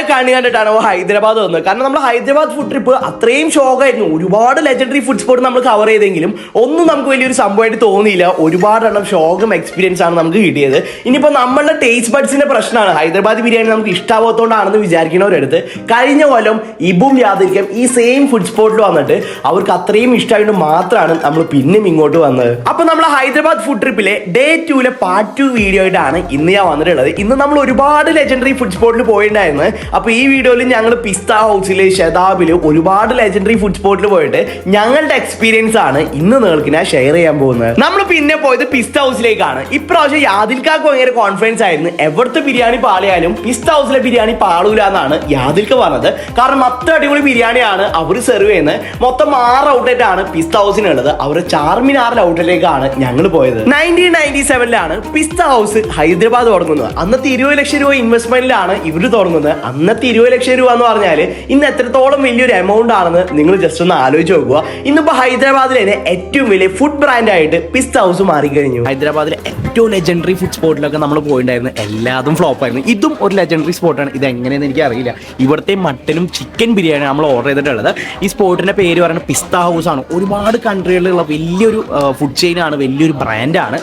ആരെ കാണി കണ്ടിട്ടാണ് ഹൈദരാബാദ് വന്നത്. കാരണം നമ്മൾ ഹൈദരാബാദ് ഫുഡ് ട്രിപ്പ് അത്രയും ഷോക്കായിരുന്നു ഒരുപാട് ലെജൻഡറി ഫുഡ് സ്പോട്ട് നമ്മൾ കവർ ചെയ്തെങ്കിലും ഒന്നും നമുക്ക് വലിയൊരു സംഭവമായിട്ട് തോന്നിയില്ല. ഒരുപാട് എണ്ണം ഷോകം എക്സ്പീരിയൻസ് ആണ് നമുക്ക് കിട്ടിയത്. ഇനിയിപ്പോൾ നമ്മളുടെ ടേസ്റ്റ് ബഡ്സിന്റെ പ്രശ്നമാണ്. ഹൈദരാബാദ് ബിരിയാണി നമുക്ക് ഇഷ്ടാവാത്തോണ്ടാണെന്ന് വിചാരിക്കുന്നവരെടുത്ത് കഴിഞ്ഞ കൊല്ലം ഇബും യാതിരിക്കും ഈ സെയിം ഫുഡ് സ്പോട്ടിൽ വന്നിട്ട് അവർക്ക് അത്രയും ഇഷ്ടമായിട്ട് മാത്രമാണ് നമ്മൾ പിന്നെയും ഇങ്ങോട്ട് വന്നത്. അപ്പൊ നമ്മൾ ഹൈദരാബാദ് ഫുഡ് ട്രിപ്പിലെ ഡേ ടൂലെ പാർട്ട് ടു വീഡിയോ ആയിട്ടാണ് ഇന്ന് ഞാൻ വന്നിട്ടുള്ളത്. ഇന്ന് നമ്മൾ ഒരുപാട് ലെജൻഡറി ഫുഡ് സ്പോട്ടിൽ പോയിട്ടുണ്ടായിരുന്നു അപ്പൊ ഈ വീഡിയോയിൽ ഞങ്ങൾ പിസ്ത ഹൗസിൽ ഷെതാബിൽ ഒരുപാട് ലെജൻഡറി ഫുഡ് സ്പോട്ടിൽ പോയിട്ട് ഞങ്ങളുടെ എക്സ്പീരിയൻസ് ആണ് ഇന്ന് നിങ്ങൾക്ക് ഞാൻ ഷെയർ ചെയ്യാൻ പോകുന്നത്. നമ്മൾ പിന്നെ പോയത് പിസ്ത ഹൗസിലേക്കാണ്. ഇപ്രാവശ്യം യാദിൽക്കാക്ക് ഭയങ്കര കോൺഫിഡൻസ് ആയിരുന്നു. എവിടുത്തെ ബിരിയാണി പാളിയാലും പിസ്ത ഹൗസിലെ ബിരിയാണി പാളൂല എന്നാണ് യാദിൽക്ക് പറഞ്ഞത്. കാരണം അത്ര അടിപൊളി ബിരിയാണിയാണ് അവർ സെർവ് ചെയ്യുന്നത്. മൊത്തം ആറ് ഔട്ട്ലെറ്റ് ആണ് പിസ്ത ഹൗസിനുള്ളത്. അവരുടെ ചാർമിനാറിൽ ഔട്ട്ലെറ്റിലേക്കാണ് ഞങ്ങൾ പോയത്. നയന്റീൻ നയന്റി സെവനിലാണ് പിസ്ത ഹൗസ് ഹൈദരാബാദ് തുടങ്ങുന്നത്. അന്നത്തെ ഇരുപത് ലക്ഷം രൂപ ഇൻവെസ്റ്റ്മെന്റിലാണ് ഇവർ തുടങ്ങുന്നത്. അന്നത്തെ ഇരുപത് ലക്ഷം രൂപ എന്ന് പറഞ്ഞാൽ ഇന്ന് എത്രത്തോളം വലിയൊരു എമൗണ്ട് ആണെന്ന് നിങ്ങൾ ജസ്റ്റ് ഒന്ന് ആലോചിച്ച് നോക്കുക. ഇന്നിപ്പോ ഹൈദരാബാദിലെ തന്നെ ഏറ്റവും വലിയ ഫുഡ് ബ്രാൻഡ് ആയിട്ട് പിസ്ത ഹൗസ് മാറിക്കഴിഞ്ഞു. ഹൈദരാബാദിലെ ഏറ്റവും ലെജൻഡറി ഫുഡ് സ്പോട്ടിലൊക്കെ നമ്മൾ പോയിട്ടുണ്ടായിരുന്നു എല്ലാതും ഫ്ലോപ്പ് ആയിരുന്നു. ഇതും ഒരു ലെജൻഡറി സ്പോട്ടാണ് ഇത് എങ്ങനെയെന്ന് എനിക്ക് അറിയില്ല ഇവിടുത്തെ മട്ടനും ചിക്കൻ ബിരിയാണി നമ്മൾ ഓർഡർ ചെയ്തിട്ടുള്ളത്. ഈ സ്പോട്ടിന്റെ പേര് പറയുന്നത് പിസ്ത ഹൗസ് ആണ്. ഒരുപാട് കൺട്രികളിലുള്ള വലിയൊരു ഫുഡ് ചെയിൻ ആണ് വലിയൊരു ബ്രാൻഡാണ്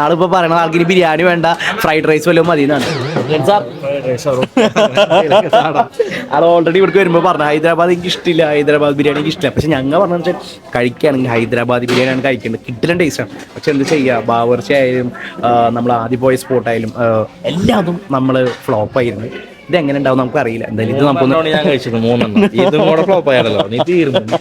ആളിപ്പോ പറയണത് ആൾക്ക് ഇനി ബിരിയാണി വേണ്ട ഫ്രൈഡ് റൈസ് വല്ലതും മതി എന്നാണ് ആൾ ഓൾറെഡി ഇവിടേക്ക് വരുമ്പോൾ പറഞ്ഞു ഹൈദരാബാദ് എനിക്ക് ഇഷ്ടമില്ല ഹൈദരാബാദ് ബിരിയാണി എനിക്ക് ഇഷ്ടമില്ല പക്ഷെ ഞങ്ങൾ പറഞ്ഞു വെച്ചാൽ കഴിക്കുകയാണെങ്കിൽ ഹൈദരാബാദ് ബിരിയാണിയാണ് കഴിക്കേണ്ടത്. കിട്ടില്ല ടേസ്റ്റാണ് പക്ഷെ എന്ത് ചെയ്യുക ബാവർച്ച ആയാലും നമ്മൾ ആദ്യം പോയ സ്പോട്ടായാലും എല്ലാതും നമ്മൾ ഫ്ലോപ്പ് ആയിരുന്നു. ഇത് എങ്ങനെ ഉണ്ടാവും നമുക്ക് അറിയില്ല. എന്തായാലും ഇത് നമുക്ക് ഞാൻ കഴിച്ചത് മൂന്നെണ്ണം. ഇതും കൂടെ ഫ്ലോപ്പ് ആയാലോ നീ തീർന്നു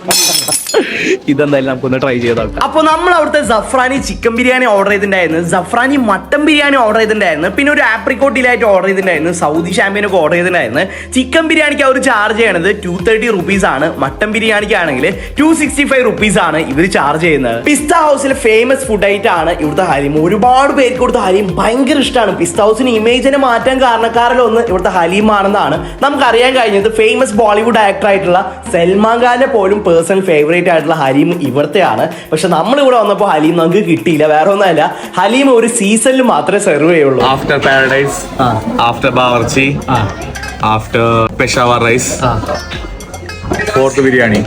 ഇതെന്തായാലും നമുക്കൊന്ന് ട്രൈ ചെയ്ത് നോക്കാം അപ്പോൾ നമ്മൾ അവിടുത്തെ സഫ്രാനി ചിക്കൻ ബിരിയാണി ഓർഡർ ചെയ്തിട്ടുണ്ടായിരുന്നു. സഫ്രാനി മട്ടൻ ബിരിയാണി ഓർഡർ ചെയ്തിട്ടുണ്ടായിരുന്നു. പിന്നെ ഒരു ആപ്രിക്കോട്ട് ഡിലൈറ്റ് ഓർഡർ ചെയ്തിട്ടുണ്ടായിരുന്നു. സൗദി ഷാമ്പ്യൻ ഓർഡർ ചെയ്തിട്ടുണ്ടായിരുന്നു. ചിക്കൻ ബിരിയാണിക്ക് അവർ ചാർജ് ചെയ്യണത് ടു തേർട്ടി റുപ്പീസ് ആണ്. മട്ടൻ ബിരിയാണിക്ക് ആണെങ്കിൽ ടു സിക്സ്റ്റി ഫൈവ് റുപ്പീസ് ആണ് ഇവർ ചാർജ് ചെയ്യുന്നത്. പിസ്ത ഹൗസിലെ ഫേമസ് ഫുഡ് ഐറ്റം ആണ് ഇവിടുത്തെ ഹലീം ഒരുപാട് പേർക്ക് ഇവിടുത്തെ ഹലീം ഭയങ്കര ഇഷ്ടമാണ്. പിസ്ത ഹൗസിന് ഇമേജിനെ മാറ്റാൻ കാരണക്കാരിലൊന്ന് ഇവിടുത്തെ ഹലീം ആണെന്നാണ് നമുക്ക് അറിയാൻ കഴിഞ്ഞത്. ഫേമസ് ബോളിവുഡ് ആക്ടർ ആയിട്ടുള്ള സൽമാൻ ഖാന്റെ പോലും പേഴ്സണൽ ഫേവറേറ്റ് ആയിട്ടുള്ള ഹലീം ഇവിടുത്തെയാണ്. പക്ഷെ നമ്മൾ ഇവിടെ വന്നപ്പോൾ ഹലീം നമുക്ക് കിട്ടിയില്ല. വേറെ ഒന്നല്ല ഹലീം ഒരു സീസണിൽ മാത്രമേ സെർവ് ചെയ്യുള്ളൂ. After paradise after Bawarchi after Peshawar rice fourth biryani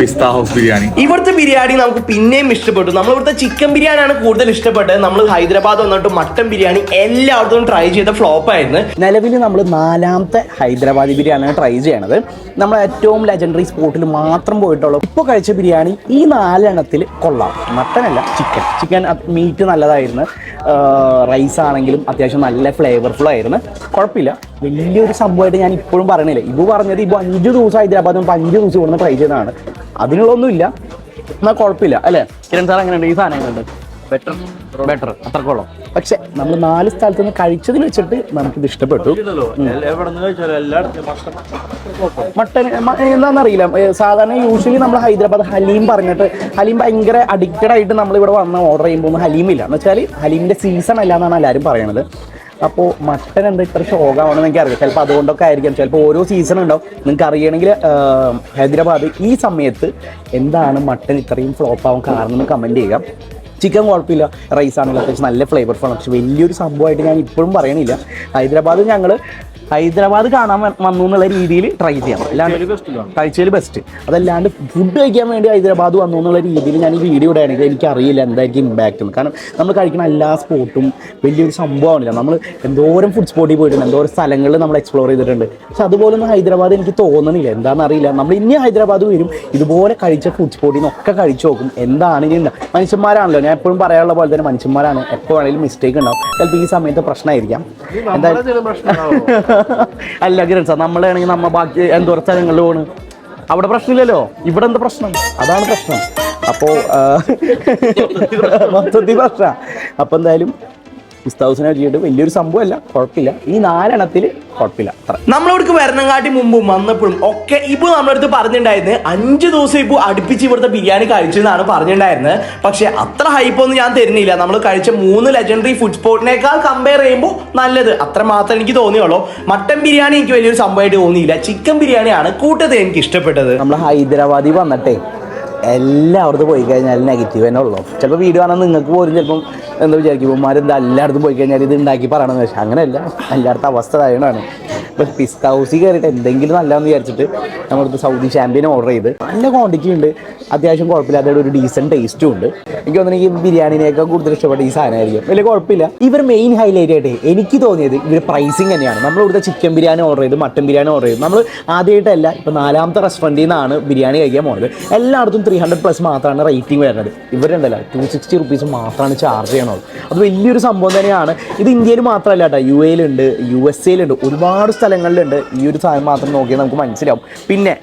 pista house biryani ഇവിടുത്തെ ബിരിയാണി നമുക്ക് പിന്നെയും ഇഷ്ടപ്പെട്ടു. നമ്മൾ ഇവിടുത്തെ ചിക്കൻ ബിരിയാണിയാണ് കൂടുതൽ ഇഷ്ടപ്പെട്ടത്. നമ്മൾ ഹൈദരാബാദ് വന്നിട്ട് മട്ടൻ ബിരിയാണി എല്ലായിടത്തും ട്രൈ ചെയ്ത ഫ്ലോപ്പ് ആയിരുന്നു. നിലവിൽ നമ്മൾ നാലാമത്തെ ഹൈദരാബാദി ബിരിയാണിയാണ് ട്രൈ ചെയ്യണത്. നമ്മൾ ഏറ്റവും ലെജൻഡറി സ്പോട്ടിൽ മാത്രം പോയിട്ടുള്ളൂ ഇപ്പോൾ കഴിച്ച ബിരിയാണി ഈ നാലെണ്ണത്തിൽ കൊള്ളാം. മട്ടനല്ല ചിക്കൻ ചിക്കൻ മീറ്റ് നല്ലതായിരുന്നു. റൈസ് ആണെങ്കിലും അത്യാവശ്യം നല്ല ഫ്ലേവർഫുൾ ആയിരുന്നു. കുഴപ്പമില്ല. വലിയൊരു സംഭവമായിട്ട് ഞാൻ ഇപ്പോഴും പറയണില്ല. ഇത് പറഞ്ഞത് ഇപ്പോൾ അഞ്ച് ദിവസം ഹൈദരാബാദ് ഇപ്പോൾ അഞ്ച് ദിവസം ഇവിടുന്ന് ട്രൈ ചെയ്തതാണ്. അതിനുള്ളൊന്നുമില്ല എന്നാൽ കുഴപ്പമില്ല അല്ലേ? കിരൺ സാർ എങ്ങനെയുണ്ട്? ഈ സാധനം എങ്ങനെയുണ്ട്? ബെറ്റർ ബെറ്റർ അത്രക്കോളം പക്ഷെ നമ്മൾ നാല് സ്ഥലത്ത് നിന്ന് കഴിച്ചതിൽ വെച്ചിട്ട് നമുക്കിത് ഇഷ്ടപ്പെട്ടു. മട്ടൻ എന്താണെന്നറിയില്ല. സാധാരണ യൂഷ്വലി നമ്മൾ ഹൈദരാബാദ് ഹലീം പറഞ്ഞിട്ട് ഹലീം ഭയങ്കര അഡിക്റ്റഡ് ആയിട്ട് നമ്മൾ ഇവിടെ വന്ന് ഓർഡർ ചെയ്യുമ്പോൾ ഹലീമില്ല. എന്ന് വെച്ചാൽ ഹലീമിന്റെ സീസൺ അല്ല എന്നാണ് എല്ലാവരും പറയണത്. അപ്പോൾ മട്ടൻ എന്താ ഇത്ര ഷോകാവണമെന്ന് എനിക്ക് അറിയാം ചിലപ്പോൾ അതുകൊണ്ടൊക്കെ ആയിരിക്കാം. ചിലപ്പോൾ ഓരോ സീസൺ ഉണ്ടാവും. നിങ്ങൾക്ക് അറിയണമെങ്കിൽ ഹൈദരാബാദ് ഈ സമയത്ത് എന്താണ് മട്ടൻ ഇത്രയും ഫ്ലോപ്പ് ആവാൻ കാരണം എന്ന് കമന്റ് ചെയ്യുക. ചിക്കൻ കുഴപ്പമില്ല. റൈസ് അത്യാവശ്യം നല്ല ഫ്ലേവർഫുൾ ആണ്. പക്ഷെ വലിയൊരു സംഭവമായിട്ട് ഞാൻ ഇപ്പോഴും പറയണില്ല. ഹൈദരാബാദ് ഞങ്ങൾ ഹൈദരാബാദ് കാണാൻ വന്നു എന്നുള്ള രീതിയിൽ ട്രൈ ചെയ്യണം അല്ലാണ്ട് കഴിച്ചതിൽ ബെസ്റ്റ് അതല്ലാണ്ട് ഫുഡ് കഴിക്കാൻ വേണ്ടി ഹൈദരാബാദ് വന്നു എന്നുള്ള രീതിയിൽ ഞാൻ ഈ വീഡിയോ ഇടുകയാണെങ്കിൽ എനിക്ക് അറിയില്ല എന്തായിരിക്കും ഇമ്പാക്റ്റ് എന്ന്. കാരണം നമ്മൾ കഴിക്കുന്ന എല്ലാ സ്പോട്ടും വലിയൊരു സംഭവമാണില്ല നമ്മൾ എന്തോരം ഫുഡ് സ്പോട്ടിൽ പോയിട്ടുണ്ട് എന്തോരം സ്ഥലങ്ങളിൽ നമ്മൾ എക്സ്പ്ലോർ ചെയ്തിട്ടുണ്ട്. പക്ഷെ അതുപോലൊന്നും ഹൈദരാബാദ് എനിക്ക് തോന്നുന്നില്ല എന്താണെന്നറിയില്ല നമ്മൾ ഇനി ഹൈദരാബാദ് വരും ഇതുപോലെ കഴിച്ച ഫുഡ് സ്പോട്ടിൽ നിന്നൊക്കെ കഴിച്ചു നോക്കും. എന്താണ് ഇനി മനുഷ്യന്മാരാണല്ലോ. ഞാൻ എപ്പോഴും പറയാനുള്ള പോലെ തന്നെ മനുഷ്യന്മാരാണ്. എപ്പോൾ വേണമെങ്കിലും മിസ്റ്റേക്ക് ഉണ്ടാവും. ചിലപ്പോൾ ഈ സമയത്ത് പ്രശ്നമായിരിക്കാം. എന്തായാലും അല്ല കിരൺ സാർ നമ്മളാണെങ്കിൽ നമ്മ ബാക്കി എന്തോ സ്ഥലങ്ങളിൽ പോണ്. അവിടെ പ്രശ്നമില്ലല്ലോ? ഇവിടെ എന്താ പ്രശ്നം? അതാണ് പ്രശ്നം. അപ്പോ മൊത്തത്തിൽ പ്രശ്നം. അപ്പൊ എന്തായാലും ഹൗസിനെ വെച്ചിട്ട് വലിയൊരു സംഭവമല്ല കുഴപ്പമില്ല. ഈ നാലെണ്ണത്തിൽ കുഴപ്പമില്ല. അത്ര. നമ്മളോടക്ക് വരണങ്ങാട്ടി മുമ്പും വന്നപ്പോഴും ഒക്കെ ഇപ്പൊ നമ്മളടുത്ത് പറഞ്ഞിട്ടുണ്ടായിരുന്നു അഞ്ച് ദിവസം ഇപ്പൊ അടുപ്പിച്ച് ഇവിടുത്തെ ബിരിയാണി കഴിച്ചു എന്നാണ് പറഞ്ഞിട്ടുണ്ടായിരുന്നത് പക്ഷെ അത്ര ഹൈപ്പൊന്നും ഞാൻ തരുന്നില്ല. നമ്മൾ കഴിച്ച മൂന്ന് ലെജൻഡറി ഫുഡ് സ്പോട്ടിനേക്കാൾ കമ്പയർ ചെയ്യുമ്പോൾ നല്ലത്. അത്ര മാത്രം എനിക്ക് തോന്നിയുള്ളൂ. മട്ടൻ ബിരിയാണി എനിക്ക് വലിയൊരു സംഭവമായിട്ട് തോന്നിയില്ല. ചിക്കൻ ബിരിയാണിയാണ് കൂട്ടത്തിൽ എനിക്ക് ഇഷ്ടപ്പെട്ടത്. നമ്മൾ ഹൈദരാബാദിൽ വന്നിട്ടേ എല്ലായിടത്തും പോയി കഴിഞ്ഞാൽ നെഗറ്റീവ് തന്നെ ഉള്ളൂ. ചിലപ്പോൾ വീഡിയോ കാണാൻ നിങ്ങൾക്ക് പോലും ചിലപ്പം എന്താ വിചാരിക്കും ഇവന്മാരെന്താ എല്ലായിടത്തും പോയി കഴിഞ്ഞാൽ ഇത് ഉണ്ടാക്കി പറയണമെന്ന് വെച്ചാൽ അങ്ങനെയല്ല എല്ലായിടത്തും അവസ്ഥ താഴെയാണ് ഇപ്പം പിസ്ത ഹൗസിൽ കയറിയിട്ട് എന്തെങ്കിലും നല്ലതെന്ന് വിചാരിച്ചിട്ട് നമ്മളിപ്പോൾ സൗദി ചാമ്പ്യൻ ഓർഡർ ചെയ്ത്. നല്ല ക്വാണ്ടിറ്റി ഉണ്ട്. അത്യാവശ്യം കുഴപ്പമില്ലാതെ ഒരു ഡീസന്റ് ടേസ്റ്റും ഉണ്ട്. എനിക്ക് തോന്നുന്നു ഈ ബിരിയാണിനേക്കാൾ കൂടുതൽ ഇഷ്ടപ്പെട്ട ഈ സാധനമായിരിക്കും. വലിയ കുഴപ്പമില്ല. ഇവർ മെയിൻ ഹൈലൈറ്റ് ആയിട്ട് എനിക്ക് തോന്നിയത് ഇവർ പ്രൈസിങ് തന്നെയാണ്. നമ്മൾ ഇവിടുത്തെ ചിക്കൻ ബിരിയാണി ഓർഡർ ചെയ്ത് മട്ടൻ ബിരിയാണി ഓർഡർ ചെയ്ത്. നമ്മൾ ആദ്യമായിട്ടല്ല ഇപ്പോൾ നാലാമത്തെ റെസ്റ്റോറന്റിൽ നിന്നാണ് ബിരിയാണി കഴിക്കാൻ പോകുന്നത് എല്ലായിടത്തും ത്രീ ഹൺഡ്രഡ് പ്ലസ് മാത്രമാണ് റേറ്റിംഗ് വരുന്നത്. ഇവരുണ്ടല്ല ടു സിക്സ്റ്റി റുപ്പീസ് മാത്രമാണ് ചാർജ് ചെയ്യണത്. അത് വലിയൊരു സംഭവം തന്നെയാണ്. ഇത് ഇന്ത്യയിൽ മാത്രമല്ല കേട്ടോ. യു എയിലുണ്ട് യു എസ് എയിലുണ്ട് ഒരുപാട് സ്ഥലങ്ങളിലുണ്ട്. ഈ ഒരു സാധനം മാത്രം നോക്കിയാൽ നമുക്ക് മനസ്സിലാവും. പിന്നെ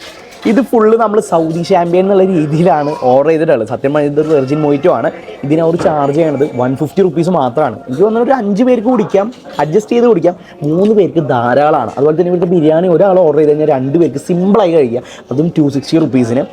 ഇത് ഫുള്ള് നമ്മൾ സൗദി ചാമ്പ്യൻ എന്നുള്ള രീതിയിലാണ് ഓർഡർ ചെയ്തിട്ടുള്ളത്. സത്യം പറഞ്ഞാൽ ഇത് വെർജിൻ മൊയ്റ്റോ ആണ്. ഇതിന് അവർ ചാർജ് ചെയ്യണത് വൺ ഫിഫ്റ്റി റുപ്പീസ് മാത്രമാണ്. എനിക്ക് തോന്നുന്നു ഒരു അഞ്ച് പേർക്ക് കുടിക്കാം അഡ്ജസ്റ്റ് ചെയ്ത് കുടിക്കാം. മൂന്ന് പേർക്ക് ധാരാളമാണ്. അതുപോലെ തന്നെ ഇവർക്ക് ബിരിയാണി ഒരാൾ ഓർഡർ ചെയ്ത് കഴിഞ്ഞാൽ രണ്ട് പേർക്ക് സിമ്പിളായി കഴിക്കാം. അതും ടു സിക്സ്റ്റി റുപ്പീസിന്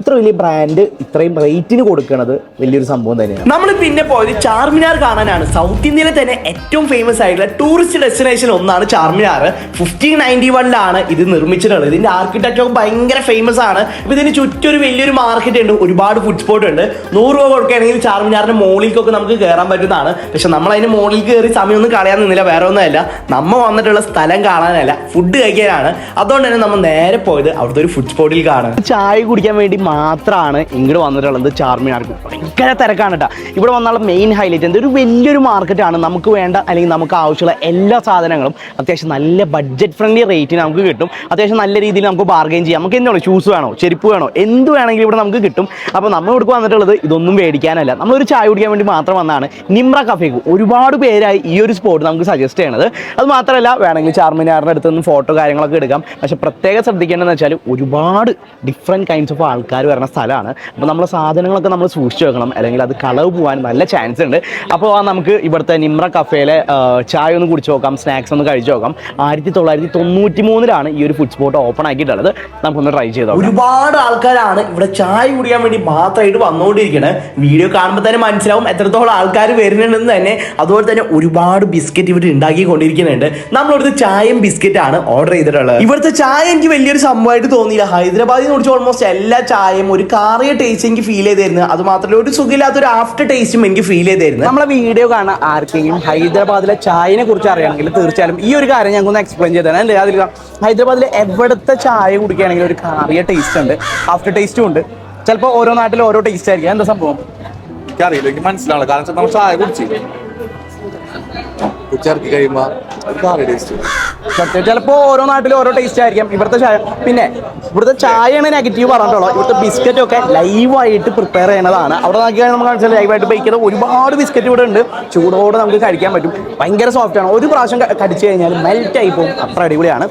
ഇത്ര വലിയ ബ്രാൻഡ് ഇത്രയും റേറ്റിന് കൊടുക്കുന്നത് വലിയൊരു സംഭവം തന്നെയാണ്. നമ്മൾ പിന്നെ പോയത് ചാർമിനാർ കാണാനാണ്. സൗത്ത് ഇന്ത്യയിലെ തന്നെ ഏറ്റവും ഫേമസ് ആയിട്ടുള്ള ടൂറിസ്റ്റ് ഡെസ്റ്റിനേഷൻ ഒന്നാണ് ചാർമിനാർ. ഫിഫ്റ്റീൻ നയന്റി വണ്ണിലാണ് ഇത് നിർമ്മിച്ചിട്ടുള്ളത്. ഇതിന്റെ ആർക്കിടെക്ചർ ഭയങ്കര ഫേമസ് ആണ്. ഇപ്പൊ ഇതിന് ചുറ്റും ഒരു വലിയൊരു മാർക്കറ്റ് ഉണ്ട്. ഒരുപാട് ഫുഡ് സ്പോട്ട് ഉണ്ട്. നൂറ് രൂപ കൊടുക്കുകയാണെങ്കിൽ ചാർമിനാറിന്റെ മോളിലേക്കൊക്കെ നമുക്ക് കയറാൻ പറ്റുന്നതാണ്. പക്ഷെ നമ്മൾ അതിന് മോളിൽ കയറി സമയമൊന്നും കളയാൻ നിന്നില്ല. വേറെ ഒന്നുമല്ല. നമ്മ വന്നിട്ടുള്ള സ്ഥലം കാണാനല്ല. ഫുഡ് കഴിക്കാനാണ്. അതുകൊണ്ട് തന്നെ നമ്മൾ നേരെ പോയത് അവിടുത്തെ ഒരു ഫുഡ് സ്പോട്ടിൽ കാണാൻ. ചായ കുടിക്കാൻ വേണ്ടി മാത്രമാണ് ഇങ്ങോട്ട് വന്നിട്ടുള്ളത് ചാർമിനാർക്ക്. ഭയങ്കര തിരക്കാണ് കേട്ടോ ഇവിടെ വന്നാൽ മെയിൻ ഹൈലൈറ്റ് എന്ത് ഒരു വലിയൊരു മാർക്കറ്റ് ആണ്. നമുക്ക് വേണ്ട അല്ലെങ്കിൽ നമുക്ക് ആവശ്യമുള്ള എല്ലാ സാധനങ്ങളും അത്യാവശ്യം നല്ല ബഡ്ജറ്റ് ഫ്രണ്ട്ലി റേറ്റിന് നമുക്ക് കിട്ടും. അത്യാവശ്യം നല്ല രീതിയിൽ നമുക്ക് ബാർഗെയിൻ ചെയ്യാം. നമുക്ക് എന്താണ് ഷൂസ് വേണോ? ചെരുപ്പ് വേണോ? എന്ത് വേണമെങ്കിലും ഇവിടെ നമുക്ക് കിട്ടും. അപ്പോൾ നമ്മൾ ഇവിടെ വന്നിട്ടുള്ളത് ഇതൊന്നും മേടിക്കാനല്ല. നമ്മളൊരു ചായ കുടിക്കാൻ വേണ്ടി മാത്രം വന്നാണ് നിമ്ര കഫേക്ക് ഒരുപാട് പേരായി ഈ ഒരു സ്പോട്ട് നമുക്ക് സജസ്റ്റ് ചെയ്യണത്. അത് മാത്രമല്ല വേണമെങ്കിൽ ചാർമിനാറിന്റെ അടുത്ത് നിന്ന് ഫോട്ടോ കാര്യങ്ങളൊക്കെ എടുക്കാം. പക്ഷേ പ്രത്യേകം ശ്രദ്ധിക്കേണ്ടതെന്ന് വെച്ചാൽ ഒരുപാട് ഡിഫറെന്റ് കൈൻഡ്സ് ഓഫ് ആൾക്കാർ വരുന്ന സ്ഥലമാണ്. അപ്പോൾ നമ്മളെ സാധനങ്ങളൊക്കെ നമ്മൾ സൂക്ഷിച്ച് വെക്കണം. അല്ലെങ്കിൽ അത് കളവ് പോകാൻ നല്ല ചാൻസ് ഉണ്ട്. അപ്പോൾ നമുക്ക് ഇവിടുത്തെ നിമ്ര കഫേയിലെ ചായ ഒന്ന് കുടിച്ച് നോക്കാം. സ്നാക്സ് ഒന്ന് കഴിച്ച് നോക്കാം. ആയിരത്തി തൊള്ളായിരത്തി തൊണ്ണൂറ്റി മൂന്നിലാണ് ഈ ഒരു ഫുഡ് സ്പോട്ട് ഓപ്പൺ ആക്കിയിട്ടുള്ളത്. നമുക്കൊന്ന് ട്രൈ ചെയ്ത് ഒരുപാട് ആൾക്കാരാണ് ഇവിടെ ചായ കുടിക്കാൻ വേണ്ടി മാത്രമായിട്ട് വന്നുകൊണ്ടിരിക്കുന്നത് വീഡിയോ കാണുമ്പോൾ തന്നെ മനസ്സിലാവും എത്രത്തോളം ആൾക്കാർ വരുന്നുണ്ടെന്ന് തന്നെ. അതുപോലെ തന്നെ ഒരുപാട് ബിസ്ക്കറ്റ് ഇവിടെ ഉണ്ടാക്കിക്കൊണ്ടിരിക്കുന്നുണ്ട്. നമ്മളിവിടുത്തെ ചായയും ബിസ്ക്കറ്റാണ് ഓർഡർ ചെയ്തിട്ടുള്ളത്. ഇവിടുത്തെ ചായ എനിക്ക് വലിയൊരു സംഭവമായിട്ട് തോന്നിയില്ല. ഹൈദരാബാദിൽ കുറിച്ച് ഓൾമോസ്റ്റ് എല്ലാ ചായയും ഒരു കാറിയ ടേസ്റ്റ് എനിക്ക് ഫീൽ ചെയ്തായിരുന്നു അത് മാത്രമല്ല ഒരു സുഖമില്ലാത്ത ഒരു ആഫ്റ്റർ ടേസ്റ്റും എനിക്ക് ഫീൽ ചെയ്തായിരുന്നു നമ്മളെ വീഡിയോ കാണാൻ ആർക്കെങ്കിലും ഹൈദരാബാദിലെ ചായനെ കുറിച്ച് അറിയണമെങ്കിൽ തീർച്ചയായും ഈ ഒരു കാര്യം ഞങ്ങൾക്ക് ഒന്ന് എക്സ്പ്ലെയിൻ ചെയ്ത് തരാം. അല്ലേ? അതിൽ ഹൈദരാബാദിലെ എവിടുത്തെ ചായ കുടിക്കുകയാണെങ്കിൽ ഒരു കാറിയ ടേസ്റ്റ് ഉണ്ട്. ആഫ്റ്റർ ടേസ്റ്റും ഉണ്ട്. ചിലപ്പോൾ ഓരോ നാട്ടിലും ഓരോ ടേസ്റ്റ് ആയിരിക്കും. എന്താ സംഭവം? എനിക്കറിയില്ല എനിക്ക് മനസ്സിലാണ് കാരണം നമ്മൾ ചായ കുടിച്ച് കുച്ചിറക്കി കഴിയുമ്പോൾ ചിലപ്പോ ഓരോ നാട്ടിലും ഓരോ ടേസ്റ്റ് ആയിരിക്കും. ഇവിടുത്തെ ചായ പിന്നെ ഇവിടുത്തെ ചായയാണ് നെഗറ്റീവ് പറഞ്ഞിട്ടുള്ളൂ ഇവിടുത്തെ ബിസ്ക്കറ്റ് ഒക്കെ ലൈവായിട്ട് പ്രിപ്പയർ ചെയ്യുന്നതാണ്. അവിടെ നോക്കിയാൽ നമുക്ക് മനസ്സിലായി ലൈവായിട്ട് ബേക്ക് ചെയ്ത ഒരുപാട് ബിസ്ക്കറ്റ് ഇവിടെ ഉണ്ട്. ചൂടോടെ നമുക്ക് കഴിക്കാൻ പറ്റും. ഭയങ്കര സോഫ്റ്റ് ആണ്. ഒരു പ്രാവശ്യം കടിച്ചു കഴിഞ്ഞാൽ മെൽറ്റ് ആയി പോകും. അത്ര അടിപൊളിയാണ്.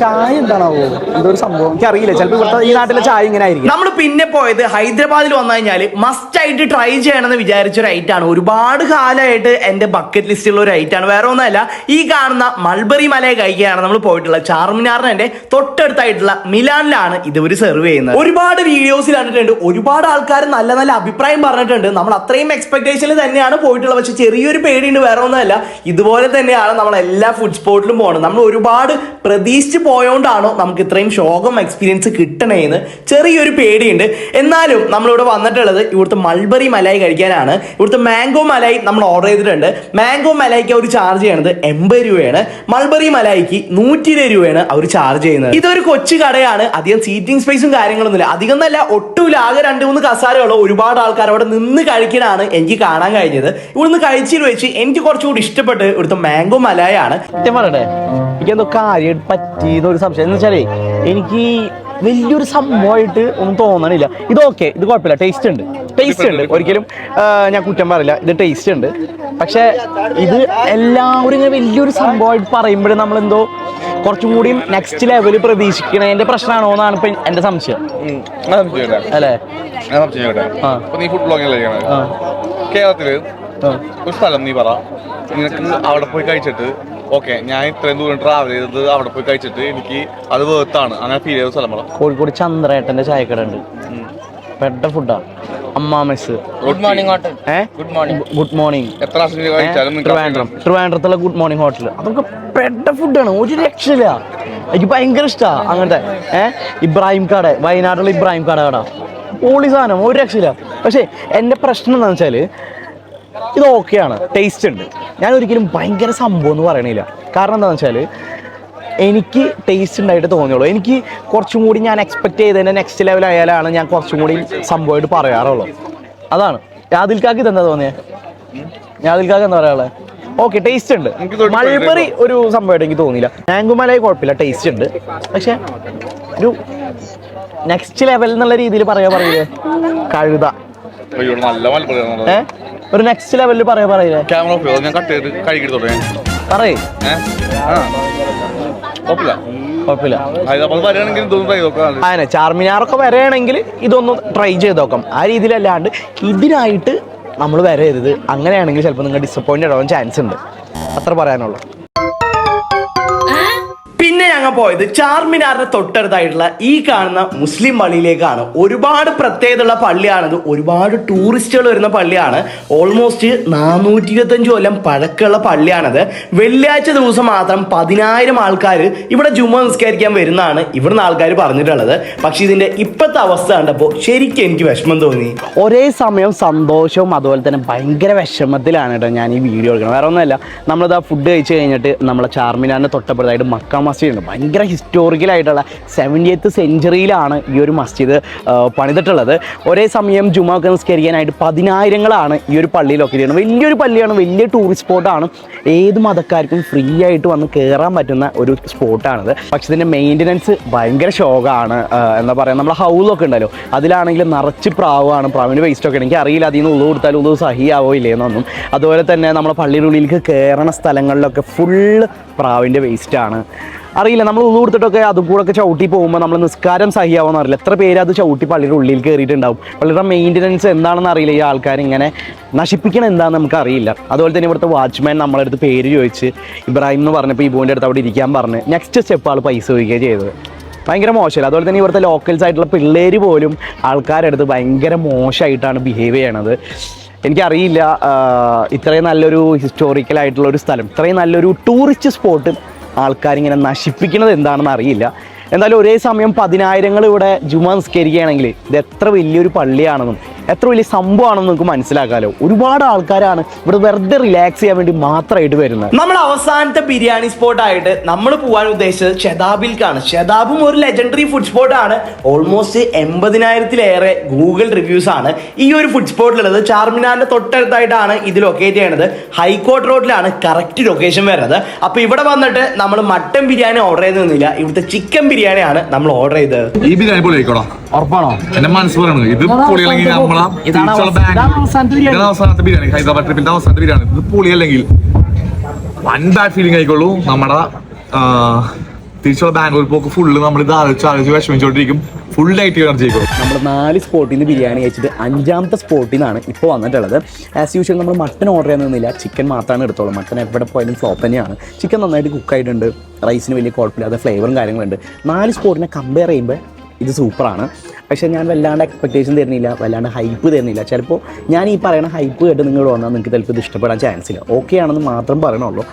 ചായ എന്താണാവോ? എന്തൊരു സംഭവം. എനിക്ക് അറിയില്ല ചിലപ്പോൾ ഇവിടുത്തെ ഈ നാട്ടിലെ ചായ ഇങ്ങനെ ആയിരിക്കും. നമ്മൾ പിന്നെ പോയത് ഹൈദരാബാദിൽ വന്നു കഴിഞ്ഞാൽ മസ്റ്റ് ആയിട്ട് ട്രൈ ചെയ്യണമെന്ന് വിചാരിച്ച ഒരു ഐറ്റാണ് ഒരുപാട് കാലമായിട്ട് എന്റെ ബക്കറ്റ് ലിസ്റ്റിലുള്ള ഒരു ഐറ്റാണ് വേറെ ഒന്നുമല്ല ഈ കാണുന്ന മൾബറി മലയെ കഴിക്കുകയാണ് നമ്മൾ പോയിട്ടുള്ളത്. ചാർമിനാറിന് എന്റെ തൊട്ടടുത്തായിട്ടുള്ള മിലാനിലാണ് ഇത് ഒരു സെർവ് ചെയ്യുന്നത്. ഒരുപാട് വീഡിയോസിൽ കണ്ടിട്ടുണ്ട്. ഒരുപാട് ആൾക്കാർ നല്ല നല്ല അഭിപ്രായം പറഞ്ഞിട്ടുണ്ട്. നമ്മൾ അത്രയും എക്സ്പെക്ടേഷനിൽ തന്നെയാണ് പോയിട്ടുള്ളത്. പക്ഷെ ചെറിയൊരു പേടിയുണ്ട്. വേറെ ഒന്നുമല്ല. ഇതുപോലെ തന്നെയാണ് നമ്മൾ എല്ലാ ഫുഡ് സ്പോട്ടിലും പോകുന്നത് നമ്മൾ ഒരുപാട് പ്രതീക്ഷിച്ച് പോയോണ്ടാണോ നമുക്ക് ഇത്രയും ശോകം എക്സ്പീരിയൻസ് കിട്ടണേന്ന് ചെറിയൊരു പേടിയുണ്ട്. എന്നാലും നമ്മളിവിടെ വന്നിട്ടുള്ളത് ഇവിടുത്തെ മൾബറി മലായി കഴിക്കാനാണ്. ഇവിടുത്തെ മാംഗോ മലായി നമ്മൾ ഓർഡർ ചെയ്തിട്ടുണ്ട്. മാംഗോ മലായിക്ക് അവർ ചാർജ് ചെയ്യണത് എൺപത് രൂപയാണ്. മൾബറി മലായിക്ക് നൂറ്റി ഇരുപത് രൂപയാണ് അവർ ചാർജ് ചെയ്യുന്നത്. ഇതൊരു കൊച്ചു കടയാണ്. അധികം സീറ്റിംഗ് സ്പേസും കാര്യങ്ങളൊന്നുമില്ല. അധികം നല്ല ഒട്ടുമില്ല. ആകെ രണ്ട് മൂന്ന് കസാരകളോ ഒരുപാട് ആൾക്കാർ അവിടെ നിന്ന് കഴിക്കാനാണ് എനിക്ക് കാണാൻ കഴിഞ്ഞത്. ഇവിടുന്ന് കഴിച്ചിട്ട് വെച്ച് എനിക്ക് കുറച്ചുകൂടി ഇഷ്ടപ്പെട്ട് ഇവിടുത്തെ മാംഗോ മലായാണ്. സത്യം പറയട്ടെ? എനിക്കെന്തോ പറ്റിയെന്ന് ഒരു സംശയം. എന്ന് വെച്ചാലേ എനിക്ക് വലിയൊരു സംഭവമായിട്ട് ഒന്നും തോന്നണില്ല. ഇത് ഓക്കെ ഇത് കുഴപ്പമില്ല. ടേസ്റ്റ് ഉണ്ട്. ടേസ്റ്റ് ഉണ്ട്. ഒരിക്കലും ഞാൻ കുറ്റം പറയില്ല. ഇത് ടേസ്റ്റ് ഉണ്ട്. പക്ഷെ ഇത് എല്ലാവരും ഇങ്ങനെ വലിയൊരു സംഭവമായിട്ട് പറയുമ്പോഴും നമ്മളെന്തോ കുറച്ചും കൂടി നെക്സ്റ്റ് ലെവൽ പ്രതീക്ഷിക്കണതിന്റെ പ്രശ്നമാണോ എന്നാണ് ഇപ്പൊ എന്റെ സംശയം. അല്ലേ? കേരളത്തിൽ. ഒരു സ്ഥലം നീ പറ. നിനക്ക് അവിടെ പോയി കഴിച്ചിട്ട് ഓക്കെ ഞാൻ ഇത്രയും ദൂരം ട്രാവൽ ചെയ്തത് അവിടെ പോയി കഴിച്ചിട്ട് എനിക്ക് അത് വേർത്താണ് അങ്ങനെ ഫീൽ ചെയ്ത സ്ഥലം പറ. കോഴിക്കോട് ചന്ദ്രേട്ടന്റെ ചായക്കട ഉണ്ട് പെട്ട ഫുഡാ അമ്മാ mess good morning hotel good morning good morning എത്ര ട്രിവാൻഡ്രം ട്രിവാൻഡ്രത്തുള്ള ഗുഡ് മോർണിംഗ് ഹോട്ടൽ അതൊക്കെ പെട്ട ഫുഡാണ് ഒരു രക്ഷയില്ല. എനിക്ക് ഭയങ്കര ഇഷ്ടമാണ് അങ്ങനത്തെ. ഏഹ് ഇബ്രാഹിം കട. വയനാട്ടിലുള്ള ഇബ്രാഹിം കട കട. പോളി സാധനം. ഒരു രക്ഷയില്ല. പക്ഷേ എന്റെ പ്രശ്നം എന്താണെന്ന് വെച്ചാൽ ഇത് ഓക്കെയാണ് ടേസ്റ്റ് ഉണ്ട്. ഞാൻ ഒരിക്കലും ഭയങ്കര സംഭവം എന്ന് പറയണില്ല. കാരണം എന്താണെന്ന് വെച്ചാൽ എനിക്ക് ടേസ്റ്റ് ഉണ്ടായിട്ട് തോന്നിയുള്ളൂ. എനിക്ക് കുറച്ചും കൂടി ഞാൻ എക്സ്പെക്ട് ചെയ്തതിന്റെ നെക്സ്റ്റ് ലെവൽ ആയാലാണ് ഞാൻ കുറച്ചും കൂടി സംഭവമായിട്ട് പറയാറുള്ളൂ. അതാണ്. യാതിൽക്കാക്ക് ഇതെന്താ തോന്നിയത് യാതിൽക്കാക്ക് എന്താ പറയാനുള്ളത് ഓക്കെ ടേസ്റ്റ് ഉണ്ട്. മൾബറി ഒരു സംഭവമായിട്ട് എനിക്ക് തോന്നിയില്ല. മാങ്കുമലായി കുഴപ്പമില്ല ടേസ്റ്റ് ഉണ്ട്. പക്ഷെ ഒരു നെക്സ്റ്റ് ലെവൽ എന്നുള്ള രീതിയിൽ പറയാ പറയില്ലേ? കഴുത. നല്ല ഒരു നെക്സ്റ്റ് ലെവലിൽ പറയാ പറയില്ലേ ക്യാമറ ഓഫ് ചെയ്തോ ഞാൻ കട്ട് ചെയ്ത് കഴുകിയെടുത്തോട്ടെ പറയേ. പറയ് അതെ കുഴപ്പമില്ല കുഴപ്പമില്ല ഹൈദരാബാദ് വരികയാണെങ്കിൽ ഇതൊന്നും ട്രൈ നോക്കാം. അങ്ങനെ ചാർമിനാറൊക്കെ വരെയാണെങ്കിൽ ഇതൊന്ന് ട്രൈ ചെയ്ത് നോക്കാം. ആ രീതിയിലല്ലാണ്ട് ഇതിനായിട്ട് നമ്മൾ വരരുത്. അങ്ങനെയാണെങ്കിൽ ചിലപ്പോൾ നിങ്ങൾ ഡിസപ്പോയിന്റഡ് ആവാൻ ചാൻസ് ഉണ്ട്. അത്ര പറയാനുള്ളൂ. ഞങ്ങൾ പോയത് ചാർമിനാറിന്റെ തൊട്ടടുത്തായിട്ടുള്ള ഈ കാണുന്ന മുസ്ലിം പള്ളിയിലേക്കാണ്. ഒരുപാട് പ്രത്യേകതയുള്ള പള്ളിയാണത്. ഒരുപാട് ടൂറിസ്റ്റുകൾ വരുന്ന പള്ളിയാണ്. ഓൾമോസ്റ്റ് നാനൂറ്റി ഇരുപത്തഞ്ച് കൊല്ലം പഴക്കമുള്ള പള്ളിയാണത്. വെള്ളിയാഴ്ച ദിവസം മാത്രം പതിനായിരം ആൾക്കാർ ഇവിടെ ജുമ നിസ്കരിക്കാൻ വരുന്നതാണ് ഇവിടുന്ന് ആൾക്കാർ പറഞ്ഞിട്ടുള്ളത്. പക്ഷെ ഇതിന്റെ ഇപ്പോഴത്തെ അവസ്ഥ കണ്ടപ്പോൾ ശരിക്കും എനിക്ക് വിഷമം തോന്നി. ഒരേ സമയം സന്തോഷവും അതുപോലെ തന്നെ ഭയങ്കര വിഷമത്തിലാണ് കേട്ടോ ഞാൻ ഈ വീഡിയോ എടുക്കുന്നത്. വേറെ ഒന്നുമല്ല. നമ്മളിതാ ഫുഡ് കഴിച്ച് കഴിഞ്ഞിട്ട് നമ്മളെ ചാർമിനാറിന് തൊട്ടപ്പുറത്തായിട്ട് മക്ക മസ്ജിദ് ഉണ്ട്. ഭയങ്കര ഹിസ്റ്റോറിക്കൽ ആയിട്ടുള്ള സെവന്റി എയ്ത്ത് സെഞ്ചുറിയിലാണ് ഈ ഒരു മസ്ജിദ് പണിതിട്ടുള്ളത്. ഒരേ സമയം ജുമാ ഒക്കെ നിസ്കരിക്കാനായിട്ട് പതിനായിരങ്ങളാണ് ഈ ഒരു പള്ളിയിലൊക്കെ ചെയ്യുന്നത്. വലിയൊരു പള്ളിയാണ് വലിയ ടൂറിസ്റ്റ് സ്പോട്ടാണ് ഏത് മതക്കാർക്കും ഫ്രീ ആയിട്ട് വന്ന് കയറാൻ പറ്റുന്ന ഒരു സ്പോട്ടാണിത് പക്ഷെ ഇതിന്റെ മെയിന്റനൻസ് ഭയങ്കര ശോകമാണ് എന്താ പറയുക നമ്മുടെ ഹൗലൊക്കെ ഉണ്ടല്ലോ. അതിലാണെങ്കിൽ നിറച്ച് പ്രാവാണ് പ്രാവിന്റെ വേസ്റ്റ് ഒക്കെ. എനിക്ക് അറിയില്ല അതിൽ നിന്ന് ഉള്ളു കൊടുത്താൽ ഉള്ളു സഹിയാവോ ഇല്ലേന്നൊന്നും അതുപോലെ തന്നെ നമ്മുടെ പള്ളിയുടെ ഉള്ളിലേക്ക് കയറണ സ്ഥലങ്ങളിലൊക്കെ ഫുള്ള് പ്രാവിന്റെ വേസ്റ്റാണ് അറിയില്ല നമ്മൾ ഉള്ളു കൊടുത്തിട്ടൊക്കെ അതും കൂടെ ഒക്കെ ചവിട്ടി പോകുമ്പോൾ നമ്മൾ നിസ്കാരം സഹിയാവുമെന്ന് അറിയില്ല. എത്ര പേര് അത് ചവിട്ടി പള്ളിയുടെ ഉള്ളിൽ കയറിയിട്ടുണ്ടാവും പള്ളിയുടെ മെയിന്റനൻസ് എന്താണെന്ന് അറിയില്ല ഈ ആൾക്കാർ ഇങ്ങനെ നശിപ്പിക്കണം എന്താണെന്ന് നമുക്ക് അറിയില്ല. അതുപോലെ തന്നെ ഇവിടുത്തെ വാച്ച്മാൻ നമ്മളെ അടുത്ത് പേര് ചോദിച്ച് ഇബ്രാഹിം എന്ന് പറഞ്ഞപ്പോൾ ഈ ബോന്റെ അടുത്ത് അവിടെ ഇരിക്കാൻ പറഞ്ഞ് നെക്സ്റ്റ് സ്റ്റെപ്പ് ആൾ പൈസ ചോദിക്കുകയാണ് ചെയ്തത്. ഭയങ്കര മോശമല്ല അതുപോലെ തന്നെ ഇവിടുത്തെ ലോക്കൽസ് ആയിട്ടുള്ള പിള്ളേർ പോലും ആൾക്കാരുടെ അടുത്ത് ഭയങ്കര മോശമായിട്ടാണ് ബിഹേവ് ചെയ്യണത്. എനിക്കറിയില്ല ഇത്രയും നല്ലൊരു ഹിസ്റ്റോറിക്കൽ ആയിട്ടുള്ള ഒരു സ്ഥലം ഇത്രയും നല്ലൊരു ടൂറിസ്റ്റ് സ്പോട്ട് ആൾക്കാരിങ്ങനെ നശിപ്പിക്കുന്നത് എന്താണെന്ന് അറിയില്ല. എന്തായാലും ഒരേ സമയം പതിനായിരങ്ങൾ ഇവിടെ ജുമ നിസ്കരിക്കുകയാണെങ്കിൽ ഇത് എത്ര വലിയൊരു പള്ളിയാണെന്നും എത്ര വലിയ സംഭവമാണെന്ന് നമുക്ക് മനസ്സിലാക്കാമല്ലോ ഒരുപാട് ആൾക്കാരാണ് ഇവിടെ വെറുതെ റിലാക്സ് ചെയ്യാൻ വേണ്ടി മാത്രമായിട്ട് വരുന്നത്. നമ്മൾ അവസാനത്തെ ബിരിയാണി സ്പോട്ടായിട്ട് നമ്മൾ പോകാൻ ഉദ്ദേശിച്ചത് ഷെതാബിൽക്കാണ് ഷെതാബും ഒരു ലെജൻഡറി ഫുഡ് സ്പോട്ടാണ് ഓൾമോസ്റ്റ് എൺപതിനായിരത്തിലേറെ ഗൂഗിൾ റിവ്യൂസ് ആണ് ഈ ഒരു ഫുഡ് സ്പോട്ടിലുള്ളത് ചാർമിനാറിന്റെ തൊട്ടടുത്തായിട്ടാണ് ഇത് ലൊക്കേറ്റ് ചെയ്യണത്. ഹൈക്കോർട്ട് റോഡിലാണ് കറക്റ്റ് ലൊക്കേഷൻ വരുന്നത്. അപ്പൊ ഇവിടെ വന്നിട്ട് നമ്മൾ മട്ടൻ ബിരിയാണി ഓർഡർ ചെയ്ത് നിന്നില്ല ഇവിടുത്തെ ചിക്കൻ ബിരിയാണിയാണ് നമ്മൾ ഓർഡർ ചെയ്തത്. ഈ ബിരിയാണി പൊളി ആയിക്കോളാം ഉറപ്പാണോ? എന്റെ മനസ്സ് പറയണത് ഇത് പൊളിയല്ലെങ്കിൽ നമ്മളെ തിരിച്ചുള്ള അവസാനത്തെ ബാങ്ക് ബിരിയാണി. ഹൈദരാബാദ് ട്രിപ്പിന്റെ അവസാനത്തെ ബിരിയാണി. ഇത് പൊളിയല്ലെങ്കിൽ വൺ ബാഡ് ഫീലിംഗ് ആയിക്കോളൂ നമ്മുടെ തിരിച്ചുള്ള ബാംഗ്ലൂർ പോക്ക് ഫുള്ള് നമ്മൾ ഇത് ആലോചിച്ച് ആലോചിച്ച് വിഷമിച്ചോണ്ടിരിക്കും. ഫുൾ ആയിട്ട് എനർജി ആയിക്കോളും. നമ്മൾ നാല് സ്പോട്ടിൽ നിന്ന് ബിരിയാണി കഴിച്ചിട്ട് അഞ്ചാമത്തെ സ്പോട്ടിൽ നിന്നാണ് ഇപ്പോൾ വന്നിട്ടുള്ളത്. ആസ് യൂഷ്വൽ നമ്മൾ മട്ടൻ ഓർഡർ ചെയ്യുന്നില്ല ചിക്കൻ മാത്രമാണ് എടുത്തോളൂ മട്ടൻ എവിടെ പോയാലും ഫ്ലോപ്പ് തന്നെയാണ്. ചിക്കൻ നന്നായിട്ട് കുക്ക് ആയിട്ടുണ്ട്. റൈസിന് വലിയ കുഴപ്പമില്ലാതെ ഫ്ലേവറും കാര്യങ്ങളുണ്ട് നാല് സ്പോട്ടിനെ കമ്പയർ ചെയ്യുമ്പോൾ ഇത് സൂപ്പറാണ് പക്ഷേ ഞാൻ വല്ലാണ്ട് എക്സ്പെക്ടേഷൻ തരുന്നില്ല വല്ലാണ്ട് ഹൈപ്പ് തരുന്നില്ല. ചിലപ്പോൾ ഞാൻ ഈ പറയുന്ന ഹൈപ്പ് കേട്ട് നിങ്ങൾ വന്നാൽ നിങ്ങൾക്ക് ചിലപ്പോൾ ഇത് ഇഷ്ടപ്പെടാൻ ചാൻസ് ഇല്ല. ഓക്കെ ആണെന്ന് മാത്രം പറയണുള്ളൂ.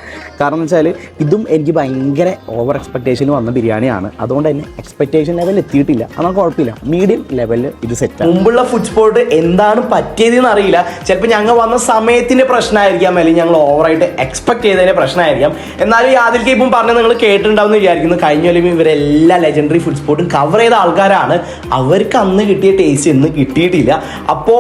കാരണം എന്ന് വെച്ചാൽ ഇതും എനിക്ക് ഭയങ്കര ഓവർ എക്സ്പെക്ടേഷൻ വന്ന ബിരിയാണിയാണ് അതുകൊണ്ട് തന്നെ എക്സ്പെക്ടേഷൻ ലെവൽ എത്തിയിട്ടില്ല. എന്നാൽ കുഴപ്പമില്ല. മീഡിയം ലെവലിൽ ഇത് സെറ്റ് മുമ്പുള്ള ഫുഡ് സ്പോട്ട് എന്താണ് പറ്റിയതെന്ന് അറിയില്ല. ചിലപ്പോൾ ഞങ്ങൾ വന്ന സമയത്തിന്റെ പ്രശ്നമായിരിക്കാം അല്ലെങ്കിൽ ഞങ്ങൾ ഓവറായിട്ട് എക്സ്പെക്ട് ചെയ്തതിന്റെ പ്രശ്നമായിരിക്കാം. എന്നാലും ഈ ആദിൽക്ക് ഇപ്പം പറഞ്ഞ നിങ്ങൾ കേട്ടിട്ടുണ്ടാവും എന്ന് വിചാരിക്കുന്നു. കഴിഞ്ഞ ഇവരെല്ലാ ലെജൻഡറി ഫുഡ് സ്പോട്ടും കവർ ചെയ്ത ആൾക്കാരാണ്. അവർക്ക് അന്ന് കിട്ടിയ ടേസ്റ്റ് ഇന്ന് കിട്ടിയിട്ടില്ല. അപ്പോൾ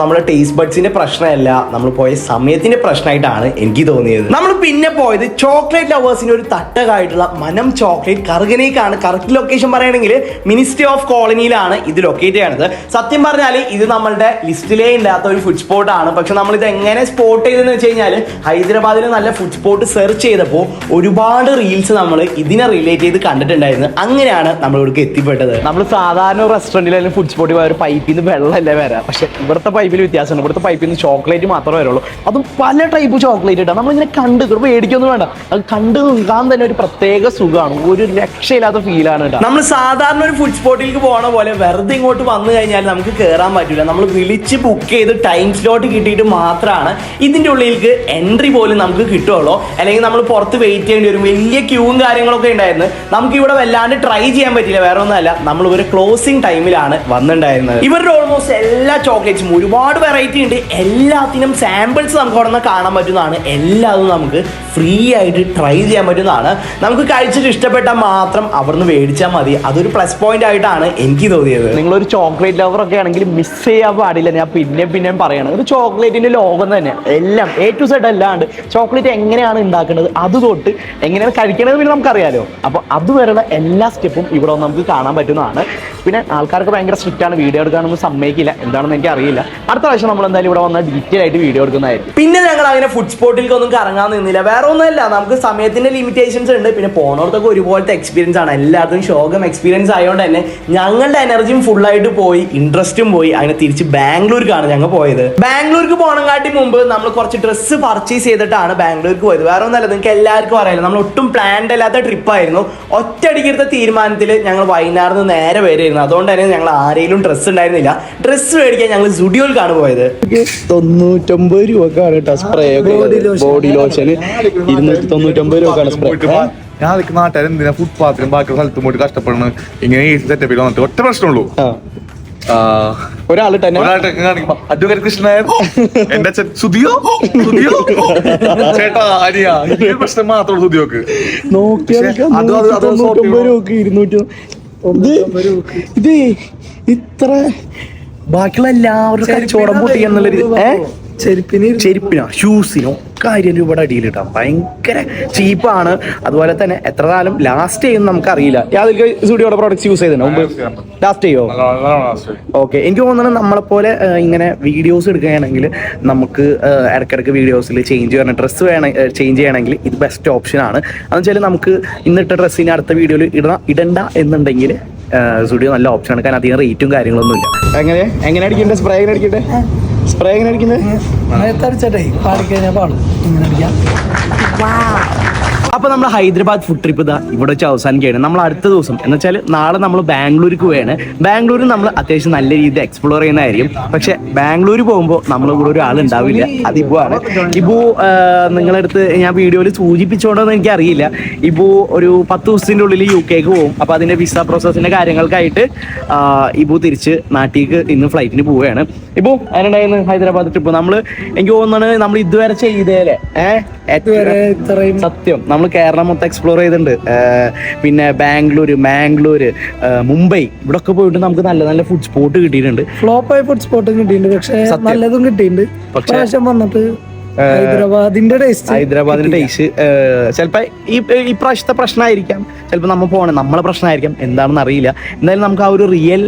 നമ്മുടെ ടേസ്റ്റ് ബഡ്സിന്റെ പ്രശ്നമല്ല. നമ്മൾ പോയ സമയത്തിന്റെ പ്രശ്നമായിട്ടാണ് എനിക്ക് തോന്നിയത്. നമ്മൾ പിന്നെ പോയത് ചോക്ലേറ്റ് ലവേഴ്സിന്റെ ഒരു തട്ടകായിട്ടുള്ള മനം ചോക്ലേറ്റ് കറുകനേക്കാണ്. കറക്റ്റ് ലൊക്കേഷൻ പറയുകയാണെങ്കിൽ മിനിസ്ട്രി ഓഫ് കോളനിയിലാണ് ഇത് ലൊക്കേറ്റ് ചെയ്യണത്. സത്യം പറഞ്ഞാൽ ഇത് നമ്മളുടെ ലിസ്റ്റിലേ ഇല്ലാത്ത ഒരു ഫുഡ് സ്പോട്ട് ആണ്. പക്ഷെ നമ്മൾ ഇത് എങ്ങനെ സ്പോട്ട് ചെയ്തെന്ന് വെച്ച് കഴിഞ്ഞാൽ ഹൈദരാബാദിൽ നല്ല ഫുഡ് സ്പോട്ട് സെർച്ച് ചെയ്തപ്പോൾ ഒരുപാട് റീൽസ് നമ്മൾ ഇതിനെ റിലേറ്റ് ചെയ്ത് കണ്ടിട്ടുണ്ടായിരുന്നു. അങ്ങനെയാണ് നമ്മൾ ഇവിടേക്ക് എത്തിപ്പെട്ടത്. നമ്മൾ സാധാരണ റെസ്റ്റോറന്റിൽ അല്ലെങ്കിൽ ഫുഡ് സ്പോട്ടിൽ പോയ ഒരു പൈപ്പിൽ നിന്ന് വെള്ളമല്ലേ വരാം. പക്ഷെ ഇവിടുത്തെ പൈപ്പിൽ വ്യത്യാസമുണ്ട്. ഇവിടുത്തെ പൈപ്പിൽ നിന്ന് ചോക്ലേറ്റ് മാത്രമേ വരുള്ളൂ. അതും പല ടൈപ്പ് ചോക്ലേറ്റ് ഇട്ടാണ് നമ്മളിങ്ങനെ കണ്ട് ഇവിടെ മേടിക്കൊന്നും വേണ്ട. അത് കണ്ട് നിൽക്കാൻ തന്നെ ഒരു പ്രത്യേക സുഖമാണ്. ഒരു രക്ഷയില്ലാത്ത ഫീലാണ് കേട്ടോ. നമ്മൾ സാധാരണ ഒരു ഫുഡ് സ്പോട്ടിലേക്ക് പോണ പോലെ വെറുതെ ഇങ്ങോട്ട് വന്നു കഴിഞ്ഞാൽ നമുക്ക് കയറാൻ പറ്റില്ല നമ്മൾ വിളിച്ച് ബുക്ക് ചെയ്ത് ടൈം സ്ലോട്ട് കിട്ടിയിട്ട് മാത്രമാണ് ഇതിന്റെ ഉള്ളിലേക്ക് എൻട്രി പോലും നമുക്ക് കിട്ടുള്ളൂ അല്ലെങ്കിൽ നമ്മൾ പുറത്ത് വെയിറ്റ് ചെയ്യേണ്ടി വരും. വലിയ ക്യൂവും കാര്യങ്ങളൊക്കെ ഉണ്ടായിരുന്നു. നമുക്ക് ഇവിടെ വല്ലാണ്ട് ട്രൈ ചെയ്യാൻ പറ്റില്ല. വേറെ ഒന്നുമല്ല. നമ്മൾ ഒരു ക്ലോസിംഗ് ടൈമിൽ ടൈമിലാണ് വന്നിട്ടുണ്ടായിരുന്നത്. ഇവരുടെ ഓൾമോസ്റ്റ് എല്ലാ ചോക്ലേറ്റ്സും ഒരുപാട് വെറൈറ്റി ഉണ്ട്. എല്ലാത്തിനും സാമ്പിൾസ് നമുക്ക് അവിടെ നിന്ന് കാണാൻ പറ്റുന്നതാണ്. എല്ലാതും നമുക്ക് ഫ്രീ ആയിട്ട് ട്രൈ ചെയ്യാൻ പറ്റുന്നതാണ്. നമുക്ക് കഴിച്ചിട്ട് ഇഷ്ടപ്പെട്ടാൽ മാത്രം അവിടുന്ന് മേടിച്ചാൽ മതി. അതൊരു പ്ലസ് പോയിന്റ് ആയിട്ടാണ് എനിക്ക് തോന്നിയത്. നിങ്ങളൊരു ചോക്ലേറ്റ് ലവർ ഒക്കെ ആണെങ്കിൽ മിസ് ചെയ്യാൻ പാടില്ല. ഞാൻ പിന്നെ പിന്നെയും പറയണം. ഒരു ചോക്ലേറ്റിന്റെ ലോകം തന്നെ. എല്ലാം എ ടു സെഡ് അല്ലാണ്ട് ചോക്ലേറ്റ് എങ്ങനെയാണ് ഉണ്ടാക്കുന്നത്? അത് തൊട്ട് എങ്ങനെയാണ് കഴിക്കണത് പിന്നെ നമുക്കറിയാലോ. അപ്പോൾ അതുവരെയുള്ള എല്ലാ സ്റ്റെപ്പും ഇവിടെ നമുക്ക് കാണാൻ പറ്റുന്നതാണ്. പിന്നെ ആൾക്കാർക്ക് ഭയങ്കര സ്ട്രിക്റ്റ് ആണ്. വീഡിയോ എടുക്കാനൊന്നും സമ്മതിക്കില്ല. എന്താണെന്ന് എനിക്ക് അറിയില്ല. അടുത്ത പ്രാവശ്യം നമ്മൾ എന്തായാലും ഇവിടെ വന്നാൽ ഡീറ്റെയിൽ ആയിട്ട് വീഡിയോ എടുക്കുന്നതായിരിക്കും. പിന്നെ ഞങ്ങൾ അങ്ങനെ ഫുഡ് സ്പോട്ടിലേക്ക് ഒന്നും കറങ്ങാൻ നിന്നില്ല. വേറെ ഒന്നുമല്ല. നമുക്ക് സമയത്തിന്റെ ലിമിറ്റേഷൻസ് ഉണ്ട്. പിന്നെ പോണോടത്തൊക്കെ ഒരുപോലത്തെ എക്സ്പീരിയൻസ് ആണ്. എല്ലാവർക്കും ശോകം എക്സ്പീരിയൻസ് ആയതുകൊണ്ട് തന്നെ ഞങ്ങളുടെ എനർജിയും ഫുൾ ആയിട്ട് പോയി. ഇൻട്രസ്റ്റും പോയി. അങ്ങനെ തിരിച്ച് ബാംഗ്ലൂർക്കാണ് ഞങ്ങൾ പോയത്. ബാംഗ്ലൂർക്ക് പോകണങ്കാട്ടി മുമ്പ് നമ്മൾ കുറച്ച് ഡ്രസ്സ് പർച്ചേസ് ചെയ്തിട്ടാണ് ബാംഗ്ലൂർക്ക് പോയത്. വേറെ ഒന്നല്ല നിങ്ങൾക്ക് എല്ലാവർക്കും അറിയാലോ. നമ്മൾ ഒട്ടും പ്ലാൻഡ് അല്ലാത്ത ട്രിപ്പായിരുന്നു ഒറ്റയടിക്കെടുത്ത തീരുമാനത്തിൽ ഞങ്ങൾ വൈകുന്നേരം നേരെ വരെയായിരുന്നു അതുകൊണ്ട് തന്നെ ഞങ്ങൾ ആരെയും ഡ്രസ്സ് ഉണ്ടായിരുന്നില്ല. ഡ്രസ്സ് മേടിക്കാൻ ഞങ്ങൾ സ്റ്റുഡിയോയിലാണ് പോയത്. തൊണ്ണൂറ്റൊമ്പത് രൂപക്കാണ് കേട്ടോ സ്പ്രേ ബോഡി ലോഷൻ ഇരുന്നൂറ്റി തൊണ്ണൂറ്റൊമ്പത് രൂപക്കാണ് സ്പ്രേ ഞാൻ നിൽക്കുന്ന നാട്ടുകാർ എന്തിനാ ഫുട്പാത്തിലും ബാക്കി സ്ഥലത്തും പോയിട്ട് കഷ്ടപ്പെടുന്നത് ഇങ്ങനെ ഈ സെറ്റപ്പിൽ വന്നിട്ട് ഒറ്റ പ്രശ്നമുള്ളൂ. ആ, ഒരാൾ തന്നെ. അഡ്വക്കേറ്റ് കൃഷ്ണനായർ. എന്റെ അച്ഛൻ സുധിയോ? സുധിയോ? ചേട്ടാ അനിയ. ഈ പ്രശ്നം മാത്രമുള്ളൂ സുധിയോക്ക്. നോക്കിയാൽ ഇത് ഇത് ഇത്ര ബാക്കിയുള്ള എല്ലാവരും കച്ചവടം പൊട്ടി എന്നുള്ളൊരു ചെരുപ്പിന് ചെരുപ്പിനോ? ഷൂസിനോ കാര്യം രൂപയുടെ അടിയിൽ കിട്ടാം ഭയങ്കര ചീപ്പാണ് അതുപോലെ തന്നെ എത്ര കാലം ലാസ്റ്റ് ചെയ്യും നമുക്കറിയില്ല. യാതൊരു സ്റ്റുഡിയോയുടെ പ്രോഡക്ട്സ് യൂസ് ചെയ്തിട്ടുണ്ടോ മുമ്പ്? ലാസ്റ്റ് ചെയ്യോ? ഓക്കെ എനിക്ക് തോന്നുന്നത് നമ്മളെപ്പോലെ പോലെ ഇങ്ങനെ വീഡിയോസ് എടുക്കുകയാണെങ്കിൽ നമുക്ക് ഇടക്കിടക്ക് ഇടയ്ക്കിടയ്ക്ക് വീഡിയോസിൽ ചേഞ്ച് ചെയ്യണം ഡ്രസ്സ് വേണം ചേഞ്ച് ചെയ്യണമെങ്കിൽ ഇത് ബെസ്റ്റ് ഓപ്ഷൻ ആണ്. അതെന്ന് വെച്ചാൽ നമുക്ക് ഇന്നിട്ട ഡ്രസ്സിന് അടുത്ത വീഡിയോയിൽ ഇടണം ഇടണ്ട എന്നുണ്ടെങ്കിൽ സ്റ്റുഡിയോ നല്ല ഓപ്ഷനാണ് കാരണം അധികം റേറ്റും കാര്യങ്ങളൊന്നും ഇല്ല എങ്ങനെ? എങ്ങനെ അടിക്കണ്ടേ? സ്പ്രേ എങ്ങനെ അടിക്കണ്ടേ? സ്പ്രേ എങ്ങനെ അടിക്കുന്നത് നേരത്തടിച്ചട്ടെ പാടിക്കഴിഞ്ഞാൽ പാടും. ഇങ്ങനെ അടിക്കാം. അപ്പൊ നമ്മൾ ഹൈദരാബാദ് ഫുഡ് ട്രിപ്പ് ഇതാ ഇവിടെ വെച്ച് അവസാനിക്കുകയാണ്. നമ്മൾ അടുത്ത ദിവസം എന്ന് വെച്ചാൽ നാളെ നമ്മൾ ബാംഗ്ലൂർക്ക് പോവുകയാണ്. ബാംഗ്ലൂർ നമ്മൾ അത്യാവശ്യം നല്ല രീതിയിൽ എക്സ്പ്ലോർ ചെയ്യുന്നതായിരിക്കും. പക്ഷെ ബാംഗ്ലൂർ പോകുമ്പോൾ നമ്മളെ കൂടെ ഒരു ഉണ്ടാവില്ല അത് ഇബു ആണ്. ഇബു നിങ്ങളടുത്ത് ഞാൻ വീഡിയോയിൽ സൂചിപ്പിച്ചോണ്ടെന്ന് എനിക്ക് അറിയില്ല ഇബു ഒരു പത്ത് ദിവസത്തിന്റെ ഉള്ളിൽ യു കെക്ക് പോകും. അപ്പൊ അതിന്റെ വിസ പ്രോസസ്സിന്റെ കാര്യങ്ങൾക്കായിട്ട് ഇബു തിരിച്ച് നാട്ടിലേക്ക് ഇന്ന് ഫ്ലൈറ്റിന് പോവുകയാണ്. ഇബു അതിനുണ്ടായിരുന്നു ഹൈദരാബാദ് ട്രിപ്പ് നമ്മൾ എനിക്ക് തോന്നുന്നത് നമ്മൾ ഇതുവരെ ചെയ്തേലെ. ഏഹ് ഇത്രയും സത്യം. നമ്മൾ കേരളം മൊത്തം എക്സ്പ്ലോർ ചെയ്തിട്ടുണ്ട്. പിന്നെ ബാംഗ്ലൂർ മാംഗ്ലൂര് മുംബൈ. ഇവിടെ ഒക്കെ പോയിട്ട് നമുക്ക് നല്ല നല്ല ഫുഡ് സ്പോട്ട് കിട്ടിയിട്ടുണ്ട്. ഫ്ലോപ്പായ ഫുഡ് സ്പോട്ടും കിട്ടിയിട്ടുണ്ട്. പക്ഷെ. നല്ലതും കിട്ടിയിട്ടുണ്ട്. പക്ഷേ- വന്നിട്ട് ഹൈദരാബാദിന്റെ ടേസ്റ്റ് ഹൈദരാബാദിന്റെ ടേസ്റ്റ് ചിലപ്പോ ഈ ഇപ്രാവശ്യത്തെ പ്രശ്നമായിരിക്കാം ചിലപ്പോ നമ്മൾ പോകണം നമ്മളെ പ്രശ്നമായിരിക്കാം എന്താണെന്ന് അറിയില്ല. എന്തായാലും നമുക്ക് ആ ഒരു റിയൽ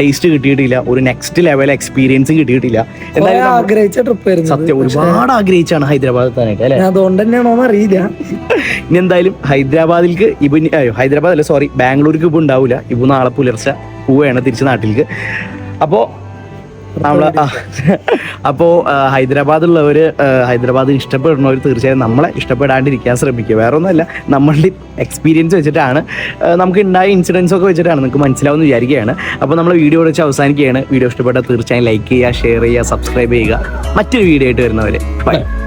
ടേസ്റ്റ് കിട്ടിയിട്ടില്ല. ഒരു നെക്സ്റ്റ് ലെവൽ എക്സ്പീരിയൻസ് കിട്ടിയിട്ടില്ല. എന്തായാലും ആഗ്രഹിച്ച ട്രിപ്പ് സത്യം ഒരുപാട് ആഗ്രഹിച്ചാണ് ഹൈദരാബാദിൽ തന്നെ അല്ലേ? അതുകൊണ്ട് തന്നെയാണോന്ന് അറിയില്ല. ഇനി എന്തായാലും ഹൈദരാബാദിലേക്ക് ഇപ്പൊ ഹൈദരാബാദ് അല്ല സോറി ബാംഗ്ലൂർക്ക് ഇപ്പൊ ഉണ്ടാവില്ല ഇപ്പൊ നാളെ പുലർച്ചെ പോവുകയാണ് തിരിച്ച് നാട്ടിലേക്ക് അപ്പോ നമ്മൾ ആ, അപ്പോ ആ, ഹൈദരാബാദുള്ളവര് ആ, ഹൈദരാബാദ് ഇഷ്ടപ്പെടുന്നവർ തീർച്ചയായും നമ്മളെ ഇഷ്ടപ്പെടാണ്ടിരിക്കാൻ ശ്രമിക്കുക. വേറെ ഒന്നുമല്ല നമ്മളുടെ എക്സ്പീരിയൻസ് വെച്ചിട്ടാണ് നമുക്ക് ഉണ്ടായ ഇൻസിഡൻസ് ഒക്കെ വെച്ചിട്ടാണ് നിങ്ങൾക്ക് മനസ്സിലാവുമെന്ന് വിചാരിക്കുകയാണ്. അപ്പോൾ നമ്മൾ വീഡിയോ വെച്ച് അവസാനിക്കുകയാണ്. വീഡിയോ ഇഷ്ടപ്പെട്ടാൽ തീർച്ചയായും ലൈക്ക് ചെയ്യുക ഷെയർ ചെയ്യുക സബ്സ്ക്രൈബ് ചെയ്യുക. മറ്റൊരു വീഡിയോ ആയിട്ട് വരുന്നവരെ. ബൈ